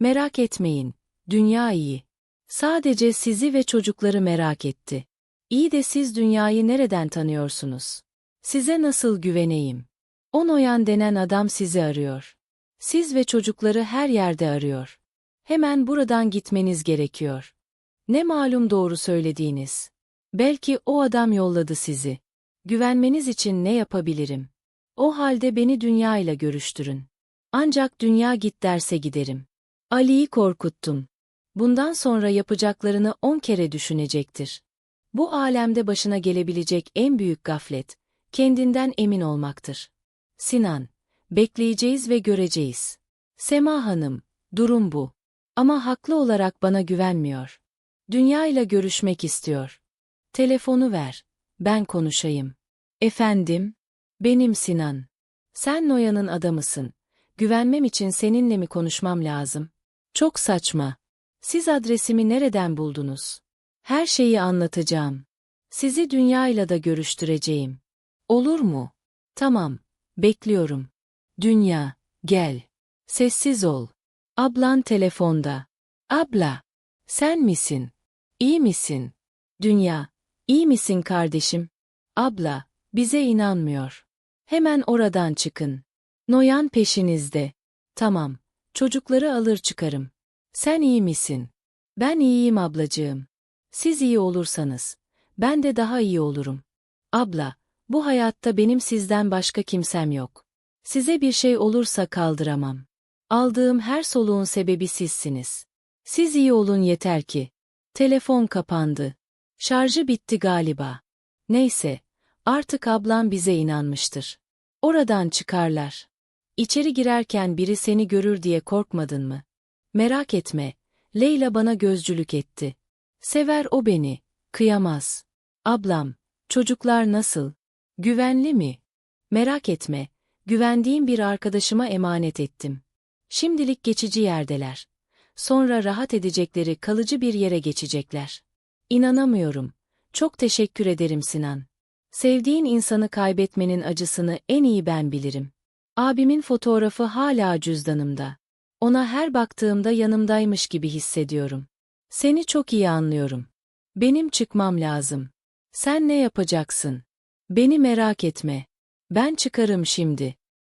Merak etmeyin, dünya iyi. Sadece sizi ve çocukları merak etti. İyi de siz dünyayı nereden tanıyorsunuz? Size nasıl güveneyim? O Noyan denen adam sizi arıyor. Siz ve çocukları her yerde arıyor. Hemen buradan gitmeniz gerekiyor. Ne malum doğru söylediğiniz. Belki o adam yolladı sizi. Güvenmeniz için ne yapabilirim? O halde beni dünya ile görüştürün. Ancak dünya git derse giderim. Ali'yi korkuttum. Bundan sonra yapacaklarını on kere düşünecektir. Bu alemde başına gelebilecek en büyük gaflet, kendinden emin olmaktır. Sinan, bekleyeceğiz ve göreceğiz. Sema Hanım, durum bu. Ama haklı olarak bana güvenmiyor. Dünya ile görüşmek istiyor. Telefonu ver, ben konuşayım. Efendim, benim Sinan. Sen Noyan'ın adamısın. Güvenmem için seninle mi konuşmam lazım? Çok saçma. Siz adresimi nereden buldunuz? Her şeyi anlatacağım. Sizi dünyayla da görüştüreceğim. Olur mu? Tamam, bekliyorum. Dünya, gel. Sessiz ol. Ablan telefonda. Abla, sen misin? İyi misin? Dünya, iyi misin kardeşim? Abla, bize inanmıyor. Hemen oradan çıkın. Noyan peşinizde. Tamam, çocukları alır çıkarım. Sen iyi misin? Ben iyiyim ablacığım. Siz iyi olursanız, ben de daha iyi olurum. Abla, bu hayatta benim sizden başka kimsem yok. Size bir şey olursa kaldıramam. Aldığım her soluğun sebebi sizsiniz. Siz iyi olun yeter ki. Telefon kapandı. Şarjı bitti galiba. Neyse, artık ablam bize inanmıştır. Oradan çıkarlar. İçeri girerken biri seni görür diye korkmadın mı? Merak etme, Leyla bana gözcülük etti. Sever o beni, kıyamaz. Ablam, çocuklar nasıl? Güvenli mi? Merak etme, güvendiğim bir arkadaşıma emanet ettim. Şimdilik geçici yerdeler. Sonra rahat edecekleri kalıcı bir yere geçecekler. İnanamıyorum. Çok teşekkür ederim Sinan. Sevdiğin insanı kaybetmenin acısını en iyi ben bilirim. Abimin fotoğrafı hala cüzdanımda. Ona her baktığımda yanımdaymış gibi hissediyorum. Seni çok iyi anlıyorum. Benim çıkmam lazım. Sen ne yapacaksın? Beni merak etme. Ben çıkarım şimdi.